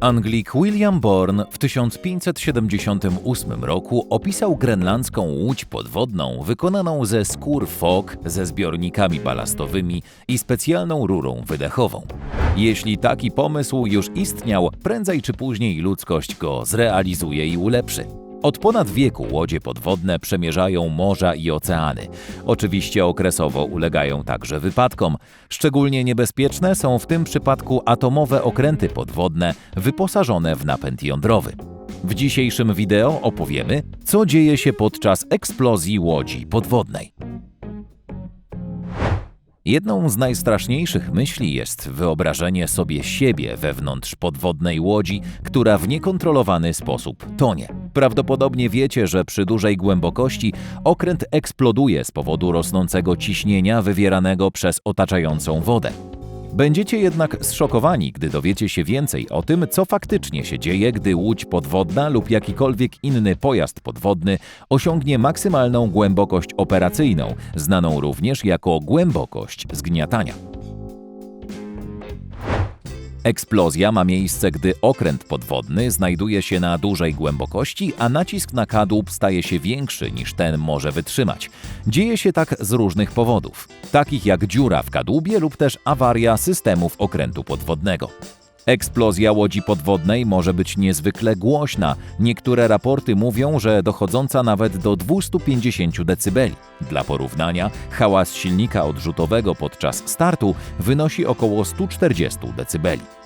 Anglik William Bourne w 1578 roku opisał grenlandzką łódź podwodną wykonaną ze skór fok ze zbiornikami balastowymi i specjalną rurą wydechową. Jeśli taki pomysł już istniał, prędzej czy później ludzkość go zrealizuje i ulepszy. Od ponad wieku łodzie podwodne przemierzają morza i oceany. Oczywiście okresowo ulegają także wypadkom. Szczególnie niebezpieczne są w tym przypadku atomowe okręty podwodne wyposażone w napęd jądrowy. W dzisiejszym wideo opowiemy, co dzieje się podczas eksplozji łodzi podwodnej. Jedną z najstraszniejszych myśli jest wyobrażenie sobie siebie wewnątrz podwodnej łodzi, która w niekontrolowany sposób tonie. Prawdopodobnie wiecie, że przy dużej głębokości okręt eksploduje z powodu rosnącego ciśnienia wywieranego przez otaczającą wodę. Będziecie jednak zszokowani, gdy dowiecie się więcej o tym, co faktycznie się dzieje, gdy łódź podwodna lub jakikolwiek inny pojazd podwodny osiągnie maksymalną głębokość operacyjną, znaną również jako głębokość zgniatania. Eksplozja ma miejsce, gdy okręt podwodny znajduje się na dużej głębokości, a nacisk na kadłub staje się większy niż ten może wytrzymać. Dzieje się tak z różnych powodów, takich jak dziura w kadłubie lub też awaria systemów okrętu podwodnego. Eksplozja łodzi podwodnej może być niezwykle głośna. Niektóre raporty mówią, że dochodząca nawet do 250 dB. Dla porównania, hałas silnika odrzutowego podczas startu wynosi około 140 dB.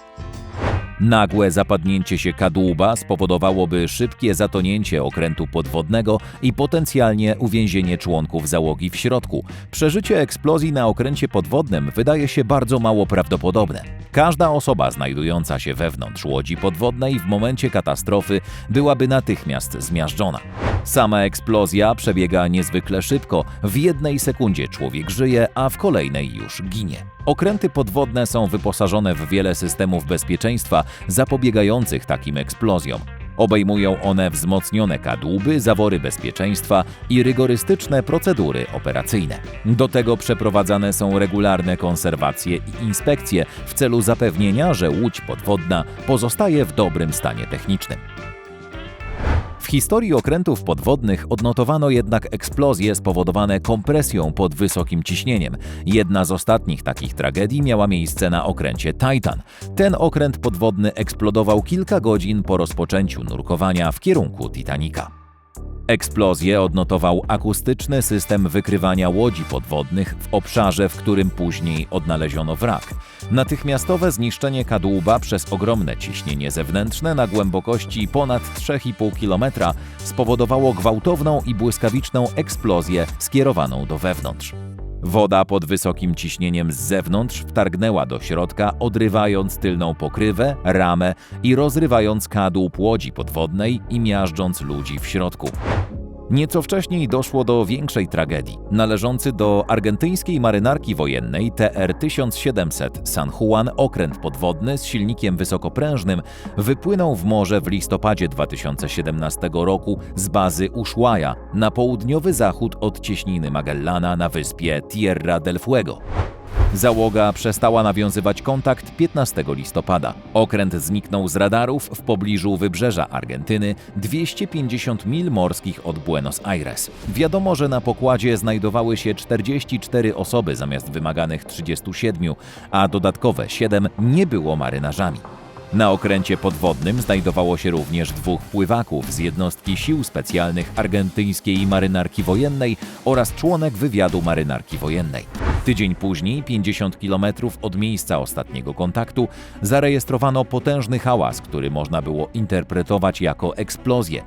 Nagłe zapadnięcie się kadłuba spowodowałoby szybkie zatonięcie okrętu podwodnego i potencjalnie uwięzienie członków załogi w środku. Przeżycie eksplozji na okręcie podwodnym wydaje się bardzo mało prawdopodobne. Każda osoba znajdująca się wewnątrz łodzi podwodnej w momencie katastrofy byłaby natychmiast zmiażdżona. Sama eksplozja przebiega niezwykle szybko. W jednej sekundzie człowiek żyje, a w kolejnej już ginie. Okręty podwodne są wyposażone w wiele systemów bezpieczeństwa zapobiegających takim eksplozjom. Obejmują one wzmocnione kadłuby, zawory bezpieczeństwa i rygorystyczne procedury operacyjne. Do tego przeprowadzane są regularne konserwacje i inspekcje w celu zapewnienia, że łódź podwodna pozostaje w dobrym stanie technicznym. Historii okrętów podwodnych odnotowano jednak eksplozje spowodowane kompresją pod wysokim ciśnieniem. Jedna z ostatnich takich tragedii miała miejsce na okręcie Titan. Ten okręt podwodny eksplodował kilka godzin po rozpoczęciu nurkowania w kierunku Titanica. Eksplozję odnotował akustyczny system wykrywania łodzi podwodnych w obszarze, w którym później odnaleziono wrak. Natychmiastowe zniszczenie kadłuba przez ogromne ciśnienie zewnętrzne na głębokości ponad 3,5 km spowodowało gwałtowną i błyskawiczną eksplozję skierowaną do wewnątrz. Woda pod wysokim ciśnieniem z zewnątrz wtargnęła do środka, odrywając tylną pokrywę, ramę i rozrywając kadłub łodzi podwodnej i miażdżąc ludzi w środku. Nieco wcześniej doszło do większej tragedii. Należący do argentyńskiej marynarki wojennej TR-1700 San Juan okręt podwodny z silnikiem wysokoprężnym wypłynął w morze w listopadzie 2017 roku z bazy Ushuaia na południowy zachód od cieśniny Magellana na wyspie Tierra del Fuego. Załoga przestała nawiązywać kontakt 15 listopada. Okręt zniknął z radarów w pobliżu wybrzeża Argentyny, 250 mil morskich od Buenos Aires. Wiadomo, że na pokładzie znajdowały się 44 osoby zamiast wymaganych 37, a dodatkowe 7 nie było marynarzami. Na okręcie podwodnym znajdowało się również dwóch pływaków z jednostki sił specjalnych argentyńskiej marynarki wojennej oraz członek wywiadu marynarki wojennej. Tydzień później, 50 km od miejsca ostatniego kontaktu, zarejestrowano potężny hałas, który można było interpretować jako eksplozję.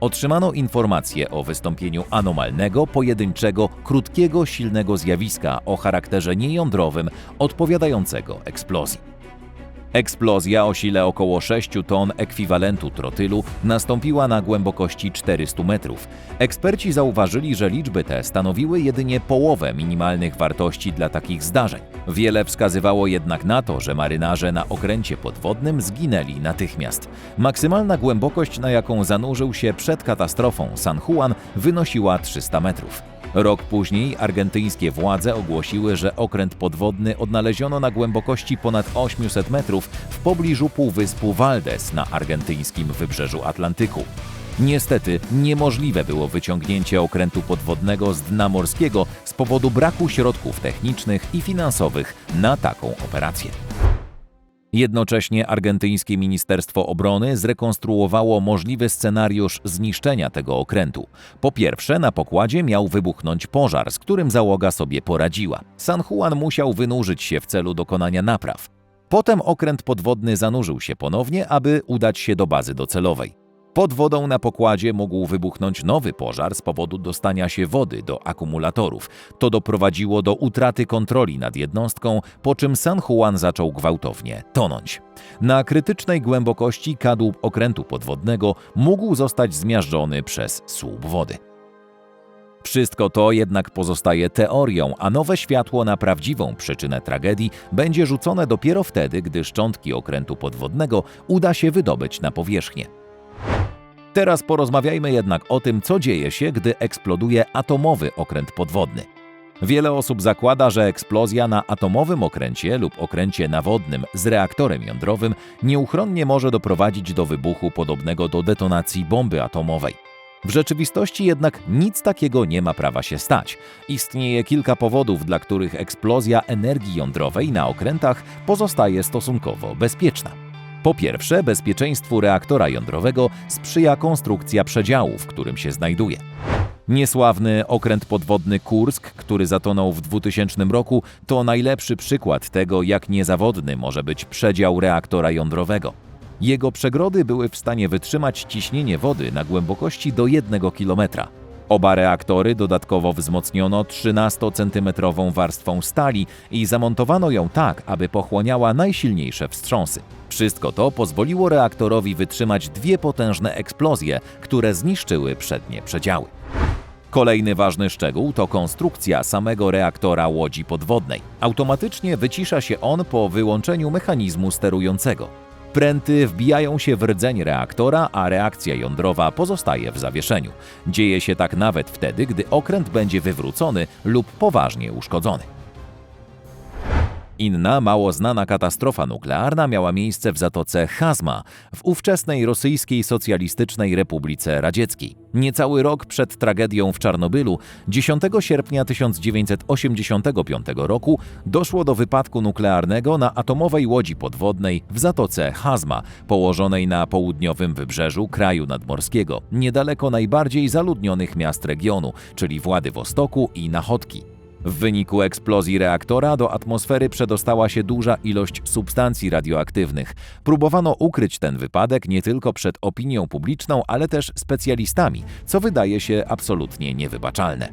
Otrzymano informację o wystąpieniu anomalnego, pojedynczego, krótkiego, silnego zjawiska o charakterze niejądrowym, odpowiadającego eksplozji. Eksplozja o sile około 6 ton ekwiwalentu trotylu nastąpiła na głębokości 400 metrów. Eksperci zauważyli, że liczby te stanowiły jedynie połowę minimalnych wartości dla takich zdarzeń. Wiele wskazywało jednak na to, że marynarze na okręcie podwodnym zginęli natychmiast. Maksymalna głębokość, na jaką zanurzył się przed katastrofą San Juan, wynosiła 300 metrów. Rok później argentyńskie władze ogłosiły, że okręt podwodny odnaleziono na głębokości ponad 800 metrów w pobliżu półwyspu Valdes na argentyńskim wybrzeżu Atlantyku. Niestety niemożliwe było wyciągnięcie okrętu podwodnego z dna morskiego z powodu braku środków technicznych i finansowych na taką operację. Jednocześnie argentyńskie Ministerstwo Obrony zrekonstruowało możliwy scenariusz zniszczenia tego okrętu. Po pierwsze, na pokładzie miał wybuchnąć pożar, z którym załoga sobie poradziła. San Juan musiał wynurzyć się w celu dokonania napraw. Potem okręt podwodny zanurzył się ponownie, aby udać się do bazy docelowej. Pod wodą na pokładzie mógł wybuchnąć nowy pożar z powodu dostania się wody do akumulatorów. To doprowadziło do utraty kontroli nad jednostką, po czym San Juan zaczął gwałtownie tonąć. Na krytycznej głębokości kadłub okrętu podwodnego mógł zostać zmiażdżony przez słup wody. Wszystko to jednak pozostaje teorią, a nowe światło na prawdziwą przyczynę tragedii będzie rzucone dopiero wtedy, gdy szczątki okrętu podwodnego uda się wydobyć na powierzchnię. Teraz porozmawiajmy jednak o tym, co dzieje się, gdy eksploduje atomowy okręt podwodny. Wiele osób zakłada, że eksplozja na atomowym okręcie lub okręcie nawodnym z reaktorem jądrowym nieuchronnie może doprowadzić do wybuchu podobnego do detonacji bomby atomowej. W rzeczywistości jednak nic takiego nie ma prawa się stać. Istnieje kilka powodów, dla których eksplozja energii jądrowej na okrętach pozostaje stosunkowo bezpieczna. Po pierwsze, bezpieczeństwu reaktora jądrowego sprzyja konstrukcja przedziału, w którym się znajduje. Niesławny okręt podwodny Kursk, który zatonął w 2000 roku, to najlepszy przykład tego, jak niezawodny może być przedział reaktora jądrowego. Jego przegrody były w stanie wytrzymać ciśnienie wody na głębokości do 1 kilometra. Oba reaktory dodatkowo wzmocniono 13-centymetrową warstwą stali i zamontowano ją tak, aby pochłaniała najsilniejsze wstrząsy. Wszystko to pozwoliło reaktorowi wytrzymać dwie potężne eksplozje, które zniszczyły przednie przedziały. Kolejny ważny szczegół to konstrukcja samego reaktora łodzi podwodnej. Automatycznie wycisza się on po wyłączeniu mechanizmu sterującego. Pręty wbijają się w rdzeń reaktora, a reakcja jądrowa pozostaje w zawieszeniu. Dzieje się tak nawet wtedy, gdy okręt będzie wywrócony lub poważnie uszkodzony. Inna, mało znana katastrofa nuklearna miała miejsce w zatoce Hazma w ówczesnej rosyjskiej socjalistycznej Republice Radzieckiej. Niecały rok przed tragedią w Czarnobylu, 10 sierpnia 1985 roku, doszło do wypadku nuklearnego na atomowej łodzi podwodnej w zatoce Hazma, położonej na południowym wybrzeżu kraju nadmorskiego, niedaleko najbardziej zaludnionych miast regionu, czyli Władywostoku i Nachodki. W wyniku eksplozji reaktora do atmosfery przedostała się duża ilość substancji radioaktywnych. Próbowano ukryć ten wypadek nie tylko przed opinią publiczną, ale też specjalistami, co wydaje się absolutnie niewybaczalne.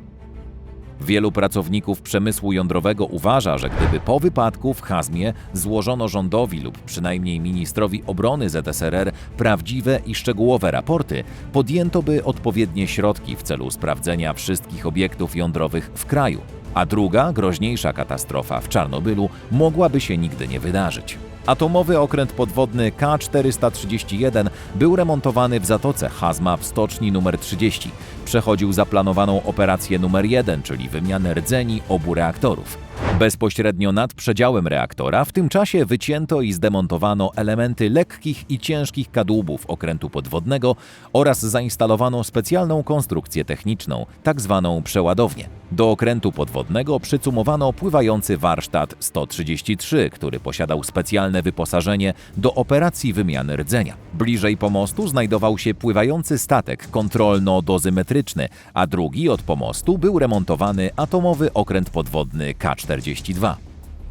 Wielu pracowników przemysłu jądrowego uważa, że gdyby po wypadku w Hazmie złożono rządowi lub przynajmniej ministrowi obrony ZSRR prawdziwe i szczegółowe raporty, podjęto by odpowiednie środki w celu sprawdzenia wszystkich obiektów jądrowych w kraju a druga, groźniejsza katastrofa w Czarnobylu mogłaby się nigdy nie wydarzyć. Atomowy okręt podwodny K-431 był remontowany w zatoce Hazma w stoczni nr 30. Przechodził zaplanowaną operację numer 1, czyli wymianę rdzeni obu reaktorów. Bezpośrednio nad przedziałem reaktora w tym czasie wycięto i zdemontowano elementy lekkich i ciężkich kadłubów okrętu podwodnego oraz zainstalowano specjalną konstrukcję techniczną, tak zwaną przeładownię. Do okrętu podwodnego przycumowano pływający warsztat 133, który posiadał specjalne wyposażenie do operacji wymiany rdzenia. Bliżej pomostu znajdował się pływający statek kontrolno-dozymetryczny, a drugi od pomostu był remontowany atomowy okręt podwodny K-42.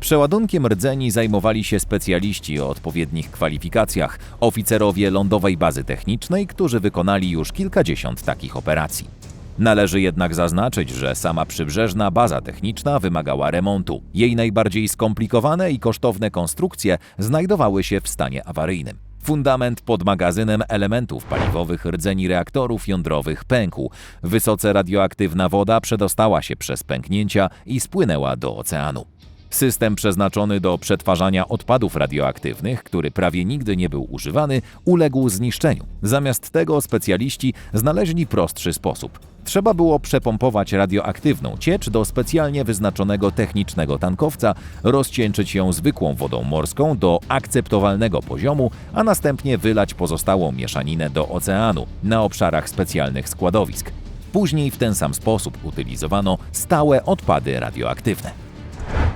Przeładunkiem rdzeni zajmowali się specjaliści o odpowiednich kwalifikacjach, oficerowie lądowej bazy technicznej, którzy wykonali już kilkadziesiąt takich operacji. Należy jednak zaznaczyć, że sama przybrzeżna baza techniczna wymagała remontu. Jej najbardziej skomplikowane i kosztowne konstrukcje znajdowały się w stanie awaryjnym. Fundament pod magazynem elementów paliwowych rdzeni reaktorów jądrowych pękł. Wysoce radioaktywna woda przedostała się przez pęknięcia i spłynęła do oceanu. System przeznaczony do przetwarzania odpadów radioaktywnych, który prawie nigdy nie był używany, uległ zniszczeniu. Zamiast tego specjaliści znaleźli prostszy sposób. Trzeba było przepompować radioaktywną ciecz do specjalnie wyznaczonego technicznego tankowca, rozcieńczyć ją zwykłą wodą morską do akceptowalnego poziomu, a następnie wylać pozostałą mieszaninę do oceanu na obszarach specjalnych składowisk. Później w ten sam sposób utylizowano stałe odpady radioaktywne.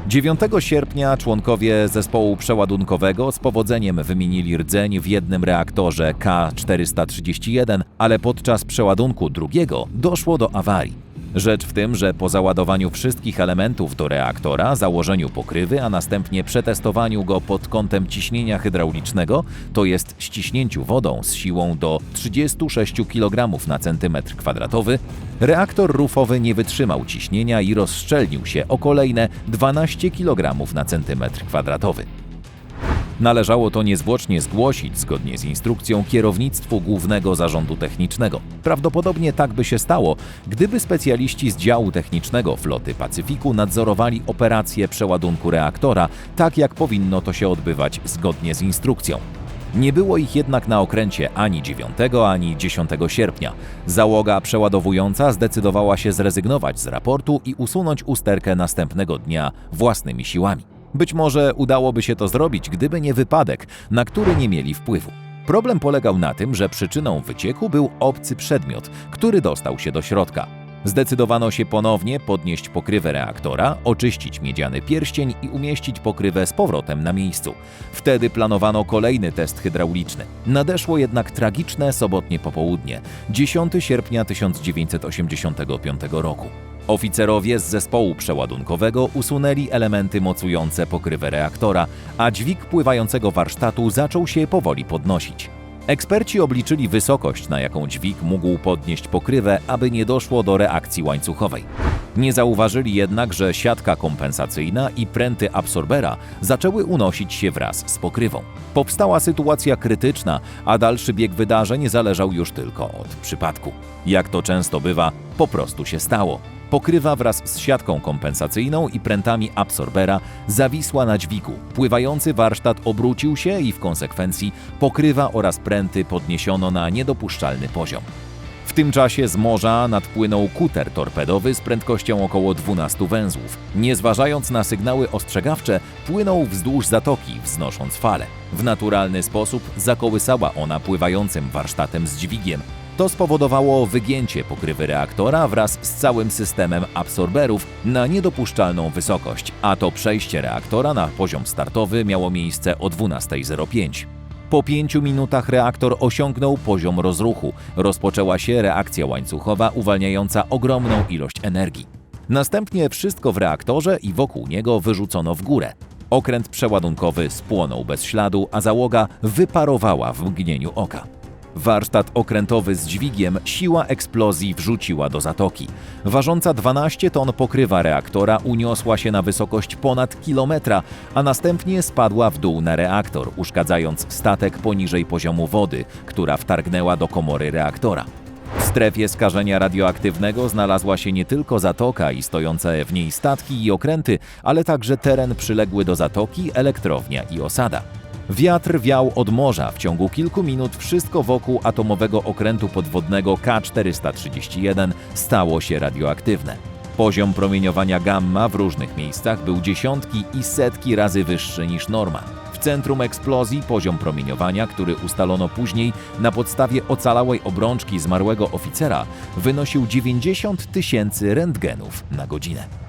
9 sierpnia członkowie zespołu przeładunkowego z powodzeniem wymienili rdzeń w jednym reaktorze K431, ale podczas przeładunku drugiego doszło do awarii. Rzecz w tym, że po załadowaniu wszystkich elementów do reaktora, założeniu pokrywy, a następnie przetestowaniu go pod kątem ciśnienia hydraulicznego, to jest ściśnięciu wodą z siłą do 36 kg na centymetr kwadratowy, reaktor rufowy nie wytrzymał ciśnienia i rozszczelnił się o kolejne 12 kg na centymetr kwadratowy. Należało to niezwłocznie zgłosić zgodnie z instrukcją kierownictwu Głównego Zarządu Technicznego. Prawdopodobnie tak by się stało, gdyby specjaliści z działu technicznego floty Pacyfiku nadzorowali operację przeładunku reaktora, tak jak powinno to się odbywać zgodnie z instrukcją. Nie było ich jednak na okręcie ani 9, ani 10 sierpnia. Załoga przeładowująca zdecydowała się zrezygnować z raportu i usunąć usterkę następnego dnia własnymi siłami. Być może udałoby się to zrobić, gdyby nie wypadek, na który nie mieli wpływu. Problem polegał na tym, że przyczyną wycieku był obcy przedmiot, który dostał się do środka. Zdecydowano się ponownie podnieść pokrywę reaktora, oczyścić miedziany pierścień i umieścić pokrywę z powrotem na miejscu. Wtedy planowano kolejny test hydrauliczny. Nadeszło jednak tragiczne sobotnie popołudnie, 10 sierpnia 1985 roku. Oficerowie z zespołu przeładunkowego usunęli elementy mocujące pokrywę reaktora, a dźwig pływającego warsztatu zaczął się powoli podnosić. Eksperci obliczyli wysokość, na jaką dźwig mógł podnieść pokrywę, aby nie doszło do reakcji łańcuchowej. Nie zauważyli jednak, że siatka kompensacyjna i pręty absorbera zaczęły unosić się wraz z pokrywą. Powstała sytuacja krytyczna, a dalszy bieg wydarzeń zależał już tylko od przypadku. Jak to często bywa, po prostu się stało. Pokrywa wraz z siatką kompensacyjną i prętami absorbera zawisła na dźwigu. Pływający warsztat obrócił się i w konsekwencji pokrywa oraz pręty podniesiono na niedopuszczalny poziom. Tym czasie z morza nadpłynął kuter torpedowy z prędkością około 12 węzłów. Nie zważając na sygnały ostrzegawcze, płynął wzdłuż zatoki, wznosząc fale. W naturalny sposób zakołysała ona pływającym warsztatem z dźwigiem, to spowodowało wygięcie pokrywy reaktora wraz z całym systemem absorberów na niedopuszczalną wysokość, a to przejście reaktora na poziom startowy miało miejsce o 12.05. Po pięciu minutach reaktor osiągnął poziom rozruchu. Rozpoczęła się reakcja łańcuchowa uwalniająca ogromną ilość energii. Następnie wszystko w reaktorze i wokół niego wyrzucono w górę. Okręt przeładunkowy spłonął bez śladu, a załoga wyparowała w mgnieniu oka. Warsztat okrętowy z dźwigiem siła eksplozji wrzuciła do zatoki. Ważąca 12 ton pokrywa reaktora uniosła się na wysokość ponad kilometra, a następnie spadła w dół na reaktor, uszkadzając statek poniżej poziomu wody, która wtargnęła do komory reaktora. W strefie skażenia radioaktywnego znalazła się nie tylko zatoka i stojące w niej statki i okręty, ale także teren przyległy do zatoki, elektrownia i osada. Wiatr wiał od morza. W ciągu kilku minut wszystko wokół atomowego okrętu podwodnego K431 stało się radioaktywne. Poziom promieniowania gamma w różnych miejscach był dziesiątki i setki razy wyższy niż norma. W centrum eksplozji poziom promieniowania, który ustalono później na podstawie ocalałej obrączki zmarłego oficera, wynosił 90 tysięcy rentgenów na godzinę.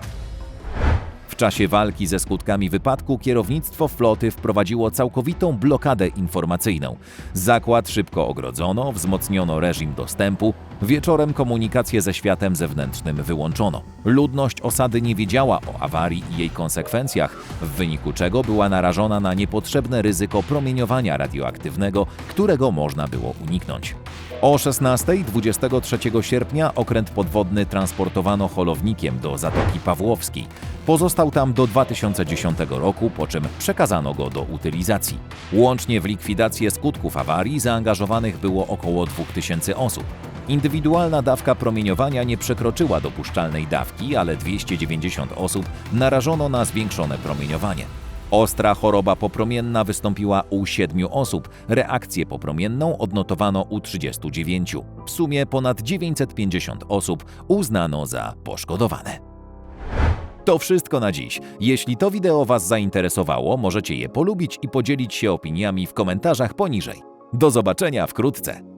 Czasie walki ze skutkami wypadku kierownictwo floty wprowadziło całkowitą blokadę informacyjną. Zakład szybko ogrodzono, wzmocniono reżim dostępu, wieczorem komunikację ze światem zewnętrznym wyłączono. Ludność osady nie wiedziała o awarii i jej konsekwencjach, w wyniku czego była narażona na niepotrzebne ryzyko promieniowania radioaktywnego, którego można było uniknąć. O 16 23 sierpnia okręt podwodny transportowano holownikiem do Zatoki Pawłowskiej. Pozostał tam do 2010 roku, po czym przekazano go do utylizacji. Łącznie w likwidację skutków awarii zaangażowanych było około 2000 osób. Indywidualna dawka promieniowania nie przekroczyła dopuszczalnej dawki, ale 290 osób narażono na zwiększone promieniowanie. Ostra choroba popromienna wystąpiła u 7 osób, reakcję popromienną odnotowano u 39. W sumie ponad 950 osób uznano za poszkodowane. To wszystko na dziś. Jeśli to wideo Was zainteresowało, możecie je polubić i podzielić się opiniami w komentarzach poniżej. Do zobaczenia wkrótce.